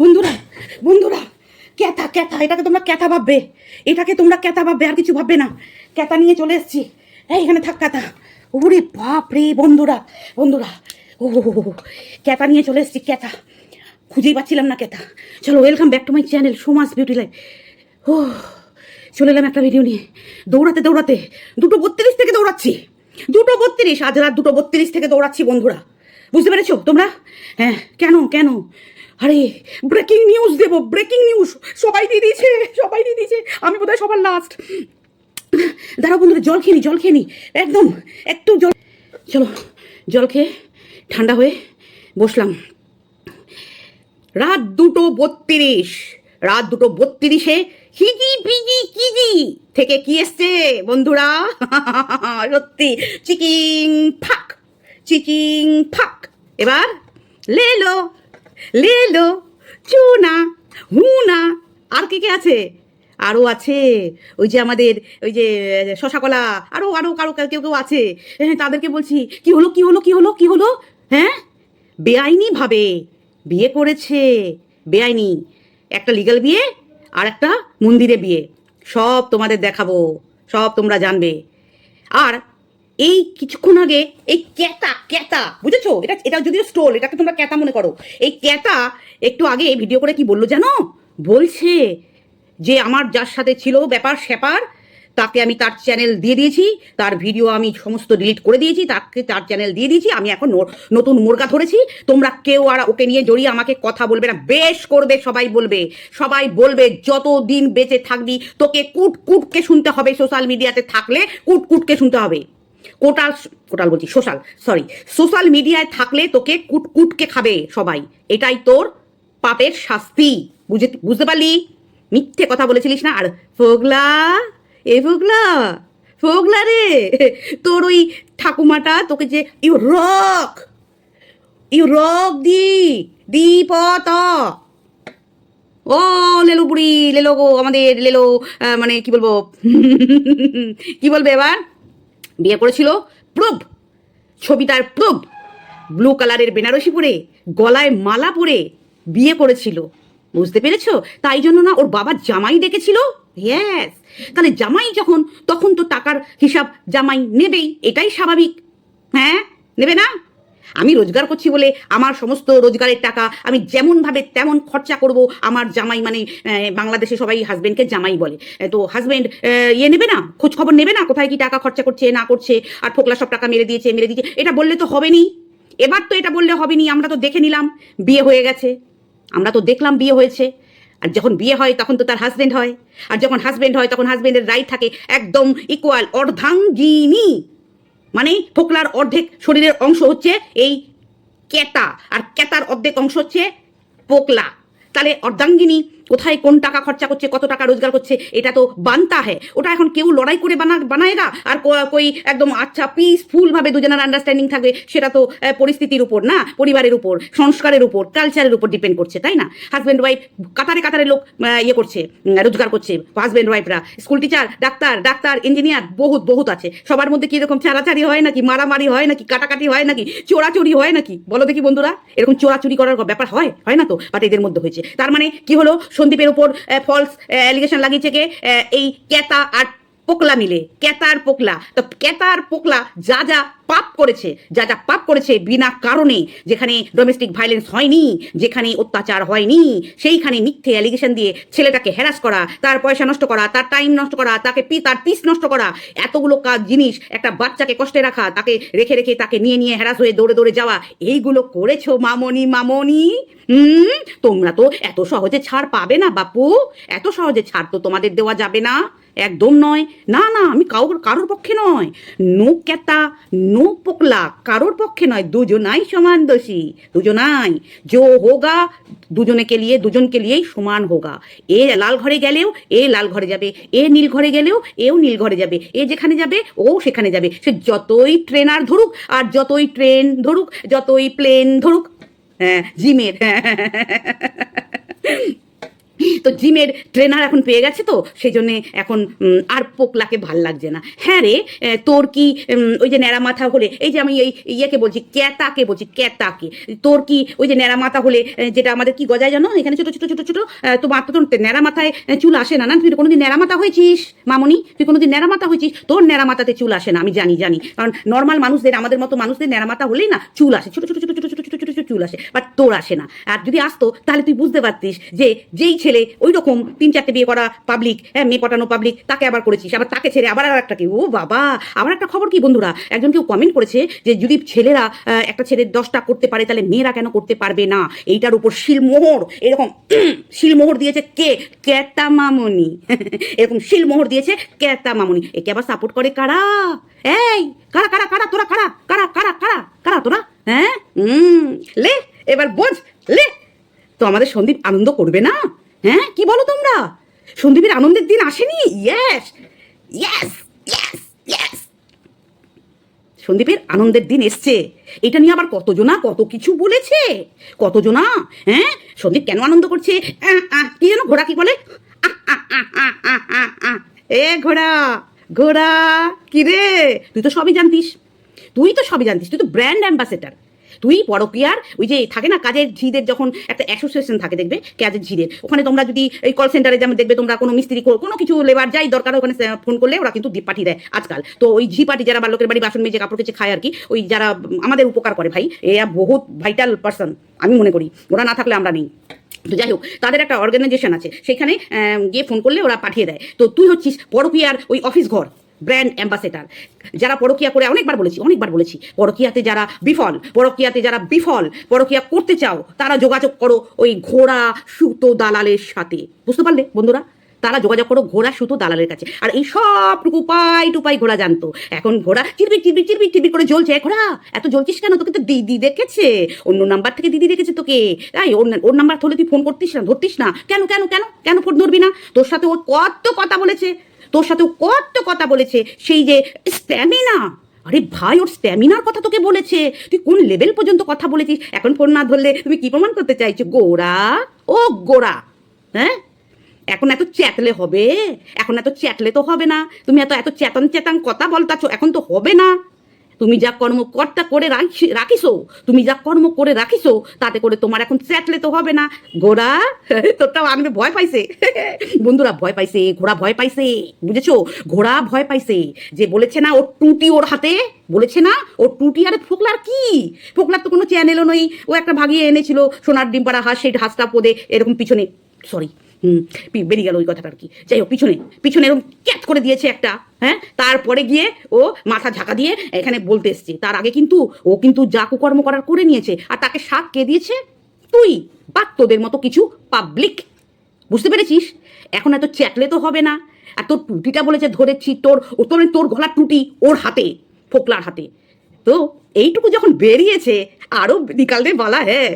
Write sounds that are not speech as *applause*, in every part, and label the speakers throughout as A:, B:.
A: বন্ধুরা বন্ধুরা, ক্যাথা ক্যাথা, এটাকে তোমরা ক্যাথা ভাববে। এটাকে তোমরা ক্যাথা ভাববে, আর কিছু ভাববে না। ক্যাথা নিয়ে চলে এসেছি। এই, এখানে থাক ক্যাথা। ওরে বাপ রে, বন্ধুরা বন্ধুরা। ও ক্যাথা নিয়ে চলে এসেছি, ক্যাথা। খুঁজেই পাচ্ছিলাম না ক্যাথা। চলো welcome back to my channel Soma's beauty life ও, চলে এলাম একটা ভিডিও নিয়ে। দৌড়াতে দৌড়াতে, দুটো বত্রিশ থেকে দৌড়াচ্ছি। দুটো বত্রিশ, আজ রাত দুটো বত্রিশ থেকে দৌড়াচ্ছি বন্ধুরা। বুঝতে পেরেছ তোমরা? হ্যাঁ কেন কেন? আরে ব্রেকিং নিউজ দেবো ব্রেকিং নিউজ সবাই দিয়ে দিয়েছে, সবাই দিয়ে দিয়েছে। আমি বোধহয় সবার লাস্ট দাঁড়াও বন্ধুরা, জল খেয়ে নি, জল খেয়ে নি। একদম, একটু জল চলো, জল খেয়ে ঠান্ডা হয়ে বসলাম। রাত দুটো বত্রিশ, রাত দুটো বত্রিশে হিজি পিজি কিজি থেকে কি এসছে, বন্ধুরা? *laughs* সত্যি, চিকিং ফাক চিকিং ফাক। এবার লেলো লেলো, চুনা, হুনা। আর কে কে আছে? আরও আছে। ওই যে আমাদের, ওই যে শশা কলা আরও আরও কারও কেউ কেউ আছে। হ্যাঁ তাদেরকে বলছি, কি হলো কি হলো কি হলো কি হলো? হ্যাঁ? বেআইনি ভাবে। বিয়ে করেছে। বেআইনি। একটা লিগাল বিয়ে আর একটা মন্দিরে বিয়ে। সব তোমাদের দেখাবো, সব তোমরা জানবে। আর এই কিছুক্ষণ আগে এই ক্যাতা ক্যাতা, বুঝেছ? এটা এটা যদিও স্টোল, এটাকে তোমরা ক্যাতা মনে করো। এই ক্যাতা একটু আগে ভিডিও করে কি বলল জানো? বলছে যে আমার যার সাথে ছিল ব্যাপার স্যাপার তাকে আমি তার চ্যানেল দিয়ে দিয়েছি, তার ভিডিও আমি সমস্ত ডিলিট করে দিয়েছি, তাকে তার চ্যানেল দিয়ে দিয়েছি, আমি এখন নতুন মুরগা ধরেছি। তোমরা কেউ আর ওকে নিয়ে জড়িয়ে আমাকে কথা বলবে না, বেশ করবে, সবাই বলবে। সবাই বলবে যত দিন বেঁচে থাকবি, তোকে কুট কুটকে শুনতে হবে সোশ্যাল মিডিয়াতে থাকলে কুট কুটকে শুনতে হবে। কোটাল কোটাল বলছি, সোশ্যাল সরি সোশ্যাল মিডিয়ায় থাকলে তোকে কুট কুটকে খাবে সবাই। এটাই তোর পাপের শাস্তি। বুঝে, বুঝতে পারলি? মিথ্যে কথা বলেছিলিস না? আর ফোগলা এ ফোগলা ফোগলা রে, তোর ওই ঠাকুমাটা তোকে যে, ইউ রক ইউ রক দি দি পত ও লেলো বুড়ি লেলো গো, আমাদের লেলো মানে কি বলব, *laughs* কি বলবে এবার? বিয়ে করেছিল প্রুভ, ছবিটার প্রুভ, ব্লু কালারের বেনারসি পরে গলায় মালা পরে বিয়ে করেছিল। বুঝতে পেরেছ? তাই জন্য না ওর বাবার জামাই ডেকেছিল? ইয়েস তাহলে জামাই যখন, তখন তো টাকার হিসাব জামাই নেবেই, এটাই স্বাভাবিক। হ্যাঁ? নেবে না? আমি রোজগার করছি বলে আমার সমস্ত রোজগারের টাকা আমি যেমনভাবে তেমন খরচা করব, আমার জামাই মানে বাংলাদেশে সবাই হাজবেন্ডকে জামাই বলে। তো হাজবেন্ড ইয়ে নেবে না? খোঁজ খবর নেবে না? কোথায় কি টাকা খরচা করছে, না করছে? আর ফোকলা সব টাকা মেরে দিয়েছে মেরে দিয়েছে। এটা বললে তো হবে নি এবার তো এটা বললে হবে নি আমরা তো দেখে নিলাম, বিয়ে হয়ে গেছে। আমরা তো দেখলাম বিয়ে হয়েছে। আর যখন বিয়ে হয় তখন তো তার হাজব্যান্ড হয়। আর যখন হাজব্যান্ড হয় তখন হাজব্যান্ডের রাইট থাকে একদম ইকুয়াল অর্ধাঙ্গিনী। মানে ফোকলার অর্ধেক শরীরের অংশ হচ্ছে এই ক্যাতা আর ক্যাতার অর্ধেক অংশ হচ্ছে পোকলা তাহলে অর্ধাঙ্গিনী কোথায় কোন টাকা খরচা করছে, কত টাকা রোজগার করছে, এটা তো বানতা হ্যাঁ ওটা এখন কেউ লড়াই করে বানা বানায় না আর কই একদম আচ্ছা পিসফুল ভাবে দুজনের আন্ডারস্ট্যান্ডিং থাকবে, সেটা তো পরিস্থিতির উপর না? পরিবারের উপর, সংস্কারের উপর কালচারের উপর ডিপেন্ড করছে, তাই না? হাজব্যান্ড ওয়াইফ কাতারে কাতারে লোক ইয়ে করছে রোজগার করছে হাজব্যান্ড ওয়াইফরা school teacher doctor doctor engineer বহুত বহুত আছে। সবার মধ্যে কি এরকম চারাচারি হয় নাকি, মারামারি হয় নাকি, কাটাকাটি হয় নাকি, চোরাচুরি হয় নাকি? বলো দেখি বন্ধুরা, এরকম চোরাচুরি করার ব্যাপার হয়? হয় না তো? বাট এদের মধ্যে হয়েছে। তার মানে কি হলো? সন্দীপের উপর ফলস অ্যালিগেশন লাগিয়েছে কে? এই ক্যাতা আর পোকলা মিলে ক্যাতার পোকলা। তো ক্যাতার পোকলা যা যা পাপ করেছে, যা যা পাপ করেছে বিনা কারণে, যেখানে ডোমেস্টিক ভায়োলেন্স হয়নি, যেখানে অত্যাচার হয়নি, সেইখানে মিথ্যে অ্যালিগেশন দিয়ে ছেলেটাকে হ্যারাস করা, তার পয়সা নষ্ট করা, তার টাইম নষ্ট করা, তাকে পি, তার পিস নষ্ট করা, এতগুলো কাজ, জিনিস, একটা বাচ্চাকে কষ্টে রাখা, তাকে রেখে রেখে তাকে নিয়ে নিয়ে হ্যারাস হয়ে দৌড়ে দৌড়ে যাওয়া, এইগুলো করেছ মামনি মামনি? হুম? তোমরা তো এত সহজে ছাড় পাবে না বাপু, এত সহজে ছাড় তো তোমাদের দেওয়া যাবে না। একদম নয়। না না, আমি কারোর কারোর পক্ষে নয়। নো ক্যাতা নো পোকলা, কারোর পক্ষে নয়। দুজনাই সমান দোষী। দুজনাই জো হোগা দুজনে কে লিয়ে দুজনকে লিয়েই সমান হোগা। এ লাল ঘরে গেলেও এ লাল ঘরে যাবে, এ নীল ঘরে গেলেও এও নীল ঘরে যাবে, এ যেখানে যাবে, ও সেখানে যাবে। সে যতই ট্রেনার ধরুক আর যতই ট্রেন ধরুক, যতই প্লেন ধরুক হ্যাঁ জিমের *laughs* তো জিমের ট্রেনার এখন পেয়ে গেছে তো সেই জন্যে এখন আর পোকলাকে ভালো লাগছে না। হ্যাঁ রে তোর কি ওই যে ন্যাড়া মাথা হলে, এই যে আমি এই ইয়েকে বলছি, ক্যাতাকে বলছি, ক্যাতাকে, তোর কি ওই যে ন্যাড়া মাথা হলে যেটা আমাদের কি গজায় জানো? এখানে ছোটো ছোটো ছোটো ছোটো তো মাত্র ন্যাড়া মাথায় চুল আসে না না? তুই কোনোদিন ন্যাড়া মাথা হয়েছিস, মামনি? তুই কোনোদিন ন্যাড়া মাথা হয়েছিস? তোর ন্যাড়া মাথাতে চুল আসে না, আমি জানি জানি। কারণ নর্মাল মানুষদের, আমাদের মতো মানুষদের ন্যাড়া মাথা হলেই না, চুল আসে। ছোটো ছোটো ছোটো ছোটো ছোটো চুল আসে বাট তোর আসে না। আর যদি আসতো, তাহলে তুই বুঝতে পারতিস যে যেই ছেলে ওই রকম তিন চারটে বিয়ে করা পাবলিক হ্যাঁ মেয়ে পটানো পাবলিক তাকে আবার করেছিস। আবার তাকে ছেড়ে আবার আর একটা কি? ও বাবা আবার একটা খবর কি বন্ধুরা? একজন কেউ কমেন্ট করেছে যে যদি ছেলেরা একটা ছেলের দশটা করতে পারে, তাহলে মেয়েরা কেন করতে পারবে না? এইটার উপর শিলমোহর, এরকম *clears throat* শিলমোহর দিয়েছে কে? ক্যাতা মামনি। *laughs* এরকম শিলমোহর দিয়েছে ক্যাতা মামনি। একে আবার সাপোর্ট করে কারা? এই, কারা কারা কারা, তোরা, কারা কারা কারা কারা কারা, তোরা? হ্যাঁ? হুম, লে, এবার বোঝ, লে। তো আমাদের সন্দীপ আনন্দ করবে না? হ্যাঁ? কি বলো তোমরা? সন্দীপের আনন্দের দিন আসেনি? ইয়েস ইয়েস ইয়েস ইয়েস সন্দীপের আনন্দের দিন এসছে। এটা নিয়ে আবার কতজনা কত কিছু বলেছে? কতজনা হ্যাঁ? সন্দীপ কেন আনন্দ করছে? কি যেন ঘোড়া কি বলে। এ ঘোড়া ঘোড়া, কি রে? তুই তো সবই জানতিস। তুই তো সবই জানতিস, তুই তো ব্র্যান্ড অ্যাম্বাসেডার তুই পরকিয়ার, ওই যে থাকে না, কাজের ঝিদের যখন একটা অ্যাসোসিয়েশন থাকে, দেখবে? কাজের ঝিদের। ওখানে তোমরা যদি এই কল সেন্টারে যেমন দেখবে, তোমরা কোনো মিস্ত্রি কোনো কিছু লেবার যাই দরকার, ওখানে ফোন করলে ওরা কিন্তু পাঠিয়ে দেয় আজকাল। তো ওই ঝি পার্টি যারা বাল্যকের বাড়ি বাসন মেজে কাপড় কেচে খায় আর কি, ওই যারা আমাদের উপকার করে ভাই এ বহুত ভাইটাল পার্সন আমি মনে করি। ওরা না থাকলে আমরা নেই। তো যাই হোক, তাদের একটা অর্গানাইজেশন আছে। সেখানে গিয়ে ফোন করলে ওরা পাঠিয়ে দেয়। তো তুই হচ্ছিস পরকিয়ার ওই অফিস ঘর। ব্র্যান্ড অ্যাম্বাসেডার যারা পরকিয়া করে, অনেকবার বলেছি অনেকবার বলেছি, পরকিয়াতে যারা বিফল, পরকিয়াতে যারা বিফল, পরকিয়া করতে চাও, তারা যোগাযোগ করো ওই ঘোড়া সুতো দালালের সাথে। বুঝতে পারলে, বন্ধুরা? তারা যোগাযোগ করো ঘোড়া সুতো দালালের কাছে। আর এই সবটুকু পাই টুপাই ঘোড়া জানতো। এখন ঘোড়া চিরবিক চিরবিক চিরবিক চিরবিক করে জ্বলছে। "এ ঘোড়া, এত জ্বলছিস কেন? তোকে তো দিদি দেখেছে। অন্য নাম্বার থেকে দিদি দেখেছে তোকে। তাই ওর ওর নাম্বার হলে তুই ফোন করতিস না, ধরতিস না। কেন কেন কেন? কেন ফোন ধরবি না? তোর সাথে ও কত কথা বলেছে। তোর সাথে কত কথা বলেছে? সেই যে স্ট্যামিনা আরে ভাই, ওর স্ট্যামিনার কথা তোকে বলেছে। তুই কোন লেভেল পর্যন্ত কথা বলেছিস? এখন ফোন না ধরলে তুমি কি প্রমাণ করতে চাইছো? গোড়া ও গোড়া হ্যাঁ? এখন এত চ্যাটলে হবে? এখন এত চ্যাটলে তো হবে না। তুমি এত এত চেতন চেতান কথা বলতাছো, এখন তো হবে না। তুমি যা কর্ম কর্তা করে রাখি- রাখিসো তুমি যা কর্ম করে রাখিসো তাতে করে তোমার এখন চ্যাটলে তো হবে না। ঘোড়া, *laughs* তোরটাও আনবে ভয় পাইছে। *laughs* বন্ধুরা ভয় পাইছে, ঘোড়া ভয় পাইছে, বুঝেছ? ঘোড়া ভয় পাইছে। যে বলেছে না, ওর টুটি ওর হাতে, বলেছে না, ওর টুটি আরে ফোকলার কি? ফোকলার তো কোনো চ্যানেলও নেই। ও একটা ভাগিয়ে এনেছিল, সোনার ডিম পাড়া হাঁস, সেই হাঁসটা পদে, এরকম পিছনে সরি হুম বেরিয়ে গেল ওই কথাটা আর কি। যাই হোক পিছনে পিছনে এরকম ক্যাচ করে দিয়েছে একটা হ্যাঁ? তারপরে গিয়ে ও মাথা ঝাঁকা দিয়ে এখানে বলতে এসছে। তার আগে কিন্তু ও কিন্তু যা কুকর্ম করার করে নিয়েছে, আর তাকে শাক কে দিয়েছে? তুই বা তোদের মতো কিছু পাবলিক বুঝতে পেরেছিস? এখন এত চ্যাটলে তো হবে না। আর তোর টুটিটা বলেছে, ধরেছি তোর ও তোর তোর গলার টুটি ওর হাতে, ফোকলার হাতে। তো এইটুকু যখন বেরিয়েছে আরও নিকালতে বলা হ্যাঁ?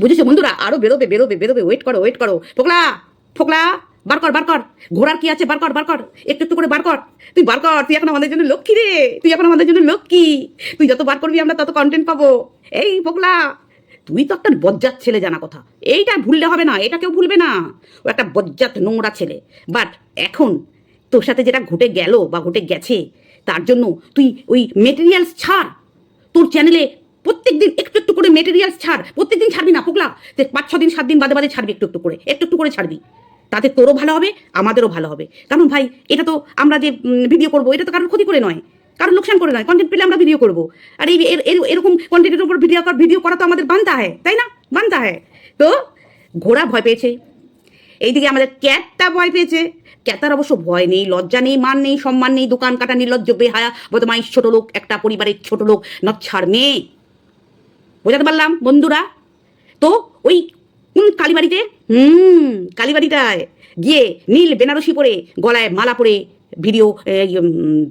A: বুঝেছ বন্ধুরা? আরও বেরোবে বেরোবে বেরোবে। ওয়েট করো ওয়েট করো। ফোকলা ফোকলা, বার কর বার কর। ঘোড়ার কি আছে? বার কর বার কর। একটু একটু করে বার কর। তুই বার কর, তুই এখন আমাদের জন্য লক্ষ্মী রে। তুই এখন আমাদের জন্য লক্ষ্মী। তুই যত বার করবি, আমরা তত কন্টেন্ট পাবো। এই ফোকলা, তুই তো একটা বজ্জাত ছেলে জানা কথা। এইটা ভুললে হবে না, এটা কেউ ভুলবে না। ও একটা বজ্জাত নোংরা ছেলে। বাট এখন তোর সাথে যেটা ঘটে গেল বা ঘটে গেছে, তার জন্য তুই ওই মেটেরিয়ালস ছাড়। তোর চ্যানেলে প্রত্যেক দিন একটু একটু করে মেটেরিয়ালস ছাড়। প্রত্যেকদিন ছাড়বি না, পোকলা। পাঁচ ছ দিন সাত দিন বাদে বাদে ছাড়বি একটু একটু করে, একটু একটু করে ছাড়বি। তাতে তোরও ভালো হবে, আমাদেরও ভালো হবে। কারণ ভাই, এটা তো আমরা যে ভিডিও করব, এটা তো কারোর ক্ষতি করে নয়। কারোর লোকসান করে নয়। কন্টেন্ট পেলে আমরা ভিডিও করব। আর এই, এর- এর- এরকম কন্টেন্টের উপর ভিডিও ভিডিও করা তো আমাদের বানতা হয় তাই না? বানতা হয় তো, ঘোড়া ভয় পেয়েছে। এইদিকে আমাদের ক্যাটটা ভয় পেয়েছে। ক্যাটার অবশ্য ভয় নেই, লজ্জা নেই, মান নেই, সম্মান নেই, দোকান কাটা নির্লজ্জ, বেহায়া, বদমাইশ, ছোট লোক, একটা পরিবারের ছোট লোক, নচ্ছার মেয়ে। বোঝাতে পারলাম, বন্ধুরা? তো ওই কোন কালীবাড়িতে? হুম, কালীবাড়িটায় গিয়ে নীল বেনারসি পরে গলায় মালা পরে ভিডিও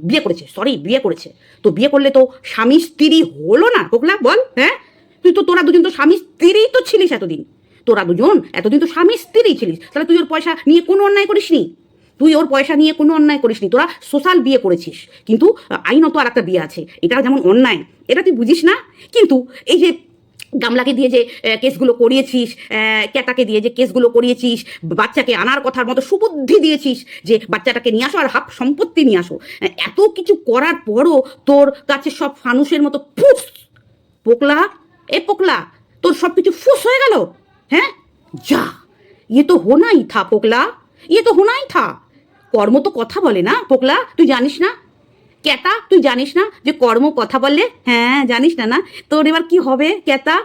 A: বিয়ে করেছে সরি বিয়ে করেছে। তো বিয়ে করলে তো স্বামী স্ত্রী হলো না কোকলা বল হ্যাঁ? তুই তো, তোরা দুজন তো স্বামী স্ত্রী তো ছিলিস এতদিন। তোরা দুজন, এতদিন তো স্বামী স্ত্রী ছিলিস। তাহলে তুই ওর পয়সা নিয়ে কোনো অন্যায় করিসনি? তুই ওর পয়সা নিয়ে কোনো অন্যায় করিসনি, তোরা সোশ্যাল বিয়ে করেছিস। কিন্তু আইনত আর একটা বিয়ে আছে, এটা যেমন অন্যায়, এটা তুই বুঝিস না? কিন্তু, এই যে গামলাকে দিয়ে যে কেসগুলো করিয়েছিস ক্যাটাকে দিয়ে যে কেসগুলো করিয়েছিস, বাচ্চাকে আনার কথার মতো সুবুদ্ধি দিয়েছিস যে, বাচ্চাটাকে নিয়ে আসো আর হাফ সম্পত্তি নিয়ে আসো। এত কিছু করার পরও তোর কাছে সব ফানুসের মতো ফুস, পোকলা, এ পোকলা, তোর সব কিছু ফুস হয়ে গেল হ্যাঁ? যা ইয়ে তো হোনাই থা পোকলা ইয়ে তো হোনাই থা। কর্ম তো কথা বলে না পোকলা তুই জানিস না? ক্যাতা তুই জানিস না যে কর্ম কথা বললে? হ্যাঁ জানিস না না। তোর এবার কি হবে ক্যাতা?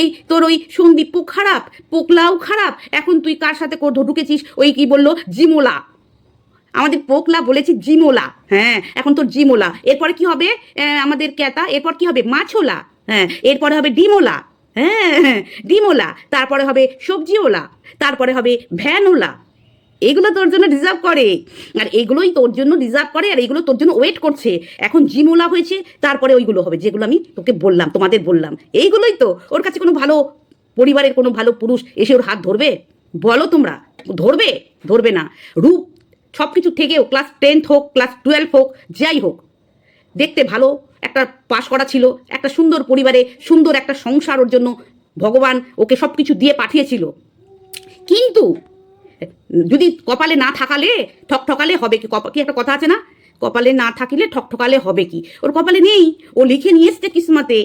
A: এই তোর ওই সন্দীপও খারাপ পোকলাও খারাপ এখন তুই কার সাথে ঢুকেছিস? ওই কি বলল? জিমোলা। আমাদের পোকলা বলেছি জিমোলা। হ্যাঁ এখন তোর জিমোলা। এরপরে কি হবে? আমাদের ক্যাতা এরপর কি হবে? মাছোলা হ্যাঁ এরপরে হবে ডিমোলা। হ্যাঁ, ডিমোলা। তারপরে হবে সবজিওলা তারপরে হবে ভ্যানোলা এগুলো তোর জন্য রিজার্ভ করে। আর এগুলোই তোর জন্য রিজার্ভ করে, আর এগুলো তোর জন্য ওয়েট করছে। এখন জিমোলা হয়েছে, তারপরে ওইগুলো হবে, যেগুলো আমি তোকে বললাম, তোমাদের বললাম। এইগুলোই তো, ওর কাছে কোনো ভালো পরিবারের কোনো ভালো পুরুষ এসে ওর হাত ধরবে? বলো তোমরা, ধরবে? ধরবে না। রূপ সব কিছু থেকেও ক্লাস টেন্থ হোক ক্লাস টুয়েলভ হোক, যাই হোক, দেখতে ভালো, একটা পাশ করা ছিল, একটা সুন্দর পরিবারে, সুন্দর একটা সংসার ওর জন্য ভগবান ওকে সব কিছু দিয়ে পাঠিয়েছিল। কিন্তু যদি কপালে না থাকালে ঠক ঠকালে হবে কি? কপা কি একটা কথা আছে না? কপালে না থাকিলে ঠক ঠকালে হবে কি? ওর কপালে নেই। ও লিখে নিয়ে এসছে কিসমতে।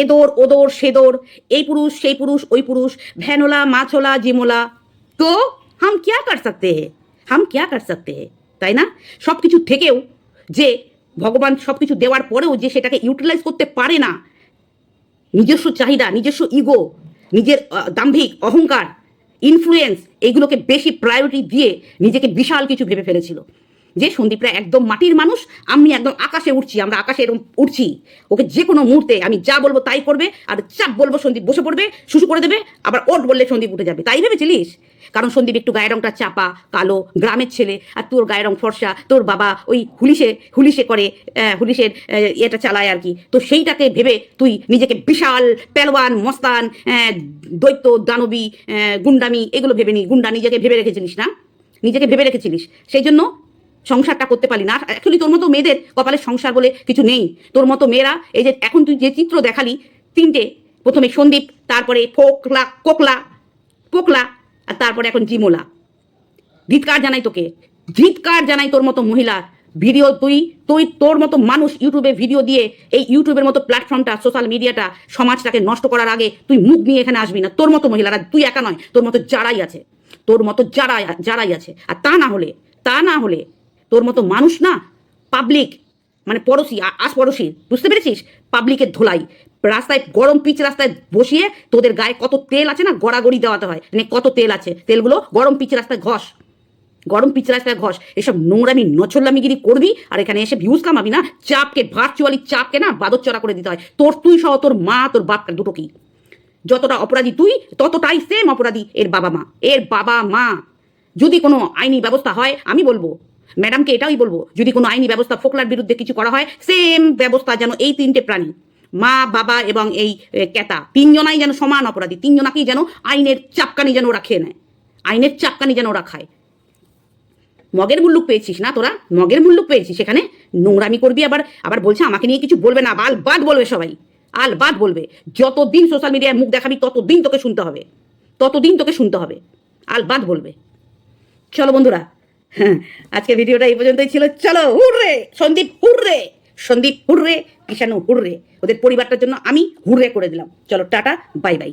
A: এদোর, ওদোর, সেদোর, এই পুরুষ, সেই পুরুষ, ওই পুরুষ, ভ্যানোলা, মাছোলা, জিমোলা। তো হাম ক্যা কর সকতে হে হাম ক্যা কর সকতে হে তাই না? সব কিছু থেকেও যে ভগবান সব কিছু দেওয়ার পরেও যে সেটাকে ইউটিলাইজ করতে পারে না, নিজস্ব চাহিদা, নিজস্ব ইগো নিজের দাম্ভিক, অহংকার ইনফ্লুয়েন্স এগুলোকে বেশি প্রায়োরিটি দিয়ে নিজেকে বিশাল কিছু ভেবে ফেলেছিল। যে সন্দীপরা একদম মাটির মানুষ, আমি একদম আকাশে উঠছি আমরা আকাশে এরকম উঠছি ওকে যে কোনো মুহূর্তে আমি যা বলব তাই করবে, আর চাপ বলব সন্দীপ বসে পড়বে, শুশু করে দেবে, আবার ওট বললে সন্দীপ উঠে যাবে। তাই ভেবেছিলিস? কারণ সন্দীপ একটু গায়ের রংটা চাপা, কালো, গ্রামের ছেলে, আর তোর গায়ের রং ফর্সা, তোর বাবা ওই হুলিশে হুলিশে করে হুলিশের এটা চালায় আর কি। তো সেইটাকে ভেবে তুই নিজেকে বিশাল, পেলওয়ান, মস্তান দৈত্য, দানবী গুন্ডামি, এগুলো ভেবে নি। গুন্ডা নিজেকে ভেবে রেখেছিলিস না? নিজেকে ভেবে রেখেছিলিস? সেই জন্য সংসারটা করতে পারলি না। অ্যাকচুয়ালি তোর মতো মেয়েদের কপালে সংসার বলে কিছু নেই। তোর মতো মেয়েরা, এই যে এখন তুই যে চিত্র দেখালি, তিনটে, প্রথমে সন্দীপ, তারপরে ফোকলা, কোকলা পোকলা আর তারপরে এখন জিমোলা। ধিৎকার জানাই তোকে। ধিৎকার জানাই তোর মতো মহিলা। ভিডিও তুই তুই তোর মতো মানুষ ইউটিউবে ভিডিও দিয়ে এই ইউটিউবের মতো প্ল্যাটফর্মটা সোশ্যাল মিডিয়াটা সমাজটাকে নষ্ট করার আগে তুই মুখ নিয়ে এখানে আসবি না। তোর মতো মহিলারা, তুই একা নয়, তোর মতো যারাই আছে। তোর মতো যারাই যারাই আছে। আর তা না হলে, তা না হলে তোর মতো মানুষ না পাবলিক মানে পড়োশি, আ- আস পড়োশি, বুঝতে পেরেছিস? পাবলিকের ধোলাই। রাস্তায় গরম পিচ রাস্তায় বসিয়ে তোদের গায়ে কত তেল আছে না, গড়াগড়ি দেওয়াতে হয়। মানে কত তেল আছে? তেলগুলো গরম পিচ রাস্তায় ঘষ। গরম পিচ রাস্তায় ঘষ। এসব নোংরামি, নছল্লামিগিরি করবি আর এখানে এসে ভিউজ কামাবি না? চাপকে ভার্চুয়ালি চাপকে না বাদরচরা করে দিতে হয়। তোর তুই সহ তোর মা, তোর বাপটা দুটো কি? যতটা অপরাধী তুই, ততটাই সেম অপরাধী এর বাবা মা। এর বাবা মা। যদি কোনো আইনি ব্যবস্থা হয়, আমি বলব। ম্যাডামকে এটাই বলব, যদি কোনো আইনি ব্যবস্থা ফোকলার বিরুদ্ধে কিছু করা হয় সেম ব্যবস্থা যেন এই তিনটে প্রাণী, মা, বাবা এবং এই ক্যাতা তিনজনাই যেন সমান অপরাধী, তিনজনাকেই যেন আইনের চাপকানি যেন ওরা খেয়ে নেয়, আইনের চাপকানি যেন ওরা খায়। মগের মুল্লুক পেয়েছিস না তোরা? মগের মুল্লুক পেয়েছিস সেখানে? নোংরামি করবি আবার আবার বলছে আমাকে নিয়ে কিছু বলবে না, বাল বাদ বলবে সবাই, আল বাদ বলবে। যতদিন সোশ্যাল মিডিয়ায় মুখ দেখাবি, ততদিন তোকে শুনতে হবে, ততদিন তোকে শুনতে হবে, আল বাদ বলবে। চলো বন্ধুরা আজকে ভিডিওটা এই পর্যন্তই ছিল। চলো, hurray! Sandeep hurray! Sandeep, hurray! Kishanu hurray! ওদের পরিবারটার জন্য আমি হুররে করে দিলাম। চলো, টাটা, বাই বাই।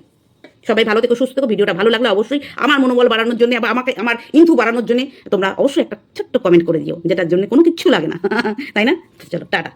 A: সবাই ভালো থেকো, সুস্থ থেকো। ভিডিওটা ভালো লাগলে অবশ্যই আমার মনোবল বাড়ানোর জন্য বা আমাকে, আমার ইন্থু বাড়ানোর জন্য তোমরা অবশ্যই একটা ছোট্ট কমেন্ট করে দিও, যেটার জন্য কোনো কিছু লাগে না। *laughs* তাই না? চলো, টাটা।